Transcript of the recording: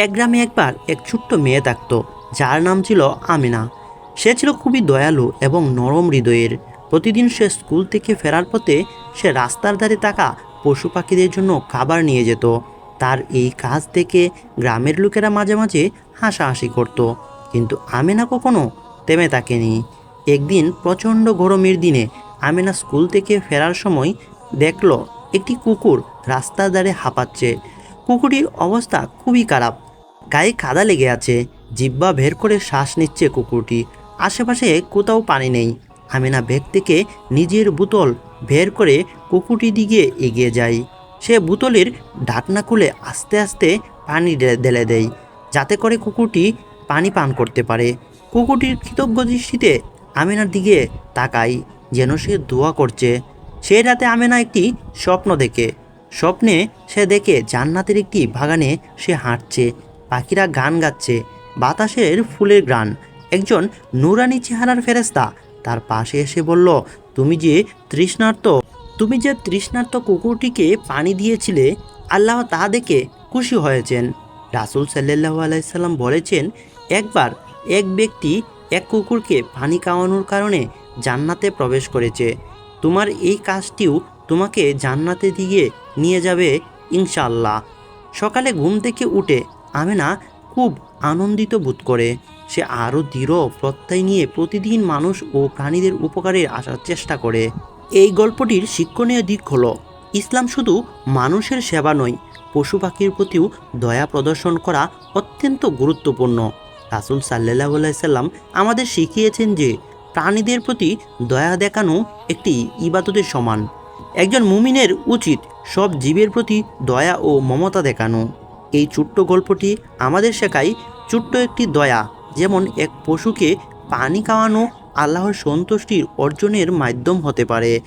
এক গ্রামে একবার এক ছোট্ট মেয়ে থাকতো, যার নাম ছিল আমিনা। সে ছিল খুবই দয়ালু এবং নরম হৃদয়ের। প্রতিদিন সে স্কুল থেকে ফেরার পথে সে রাস্তার ধারে থাকা পশু পাখিদের জন্য খাবার নিয়ে যেত। তার এই কাজ থেকে গ্রামের লোকেরা মাঝে মাঝে হাসাহাসি করত, কিন্তু আমিনা কখনো থেমে থাকেনি। একদিন প্রচণ্ড গরমের দিনে আমিনা স্কুল থেকে ফেরার সময় দেখল একটি কুকুর রাস্তার ধারে হাঁপাচ্ছে। কুকুরটির অবস্থা খুবই খারাপ। গায়ে কাদা লেগে আছে। জিব্বা বের করে শ্বাস নিচ্ছে কুকুরটি। আশেপাশে কোথাও পানি নেই। আমিনা ব্যাগ থেকে নিজের বোতল বের করে কুকুরটি দিকে এগিয়ে যায়। সে বোতলের ঢাকনা খুলে আস্তে আস্তে পানি ঢেলে দেয়, যাতে করে কুকুরটি পানি পান করতে পারে। কুকুরটির কৃতজ্ঞ দৃষ্টিতে আমিনার দিকে তাকাই যেন সে দোয়া করছে। সেই রাতে আমেনা একটি স্বপ্ন দেখে। স্বপ্নে সে দেখে জান্নাতের একটি বাগানে সে হাঁটছে, পাখিরা গান গাচ্ছে, বাতাসের ফুলের গান একজন নুরানি চেহারার ফেরেস্তা তার পাশে এসে বলল, তুমি যে তৃষ্ণার্ত, তুমি যে তৃষ্ণার্ত কুকুরটিকে পানি দিয়েছিলে, আল্লাহ তা দেখে খুশি হয়েছেন। রাসুল সাল্লাহ আলাইসাল্লাম বলেছেন, একবার এক ব্যক্তি এক কুকুরকে পানি খাওয়ানোর কারণে জান্নাতে প্রবেশ করেছে। তোমার এই কাজটিও তোমাকে জান্নাতে দিয়ে নিয়ে যাবে ইনশাল্লাহ সকালে ঘুম থেকে উঠে আমেনা খুব আনন্দিত বোধ করে। সে আরও দৃঢ় প্রত্যয় নিয়ে প্রতিদিন মানুষ ও প্রাণীদের উপকারে আসার চেষ্টা করে। এই গল্পটির শিক্ষণীয় দিক হলো, ইসলাম শুধু মানুষের সেবা নয়, পশু পাখির প্রতিও দয়া প্রদর্শন করা অত্যন্ত গুরুত্বপূর্ণ। রাসুল সাল্লাহ সাল্লাম আমাদের শিখিয়েছেন যে, প্রাণীদের প্রতি দয়া দেখানো একটি ইবাদতের সমান। একজন মুমিনের উচিত সব জীবের প্রতি দয়া ও মমতা দেখানো। এই ছোট্ট গল্পটি আমাদের শেখায় ছোট্ট একটি দয়া, যেমন এক পশুকে পানি খাওয়ানো আল্লাহর সন্তুষ্টির অর্জনের মাধ্যম হতে পারে।